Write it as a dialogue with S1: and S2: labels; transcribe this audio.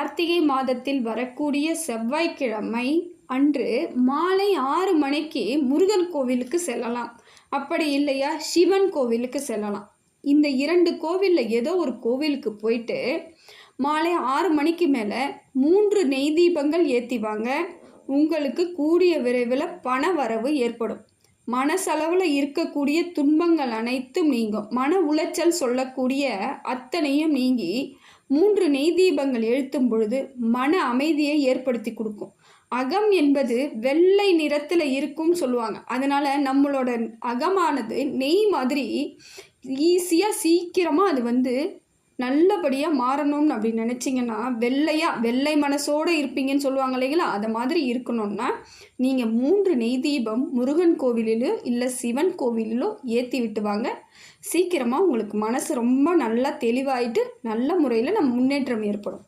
S1: கார்த்திகை மாதத்தில் வரக்கூடிய செவ்வாய்க்கிழமை அன்று மாலை ஆறு மணிக்கு முருகன் கோவிலுக்கு செல்லலாம். அப்படி இல்லையா? சிவன் கோவிலுக்கு செல்லலாம். இந்த இரண்டு கோவிலில் ஏதோ ஒரு கோவிலுக்கு போயிட்டு மாலை ஆறு மணிக்கு மேலே மூன்று நெய் தீபங்கள் ஏற்றிவாங்க உங்களுக்கு கூடிய விரைவில் பண வரவு ஏற்படும். மனசளவில் இருக்கக்கூடிய துன்பங்கள் அனைத்தும் நீங்கும். மன உளைச்சல் சொல்லக்கூடிய அத்தனையும் நீங்கி மூன்று நெய் தீபங்கள் எழுத்தும் பொழுது மன அமைதியை ஏற்படுத்தி கொடுக்கும். அகம் என்பது வெள்ளை நிறத்தில் இருக்கும்னு சொல்லுவாங்க. அதனால் நம்மளோட அகமானது நெய் மாதிரி ஈஸியாக சீக்கிரமாக அது வந்து நல்லபடியாக மாறணும்னு அப்படி நினச்சிங்கன்னா வெள்ளையாக வெள்ளை மனசோடு இருப்பீங்கன்னு சொல்லுவாங்க இல்லைங்களா? அதை மாதிரி இருக்கணும்னா நீங்கள் மூன்று நெய் தீபம் முருகன் கோவிலிலோ இல்லை சிவன் கோவிலிலோ ஏற்றி விட்டுவாங்க சீக்கிரமாக உங்களுக்கு மனசு ரொம்ப நல்லா தெளிவாயிட்டு நல்ல முறையில் நம்ம முன்னேற்றம் ஏற்படும்.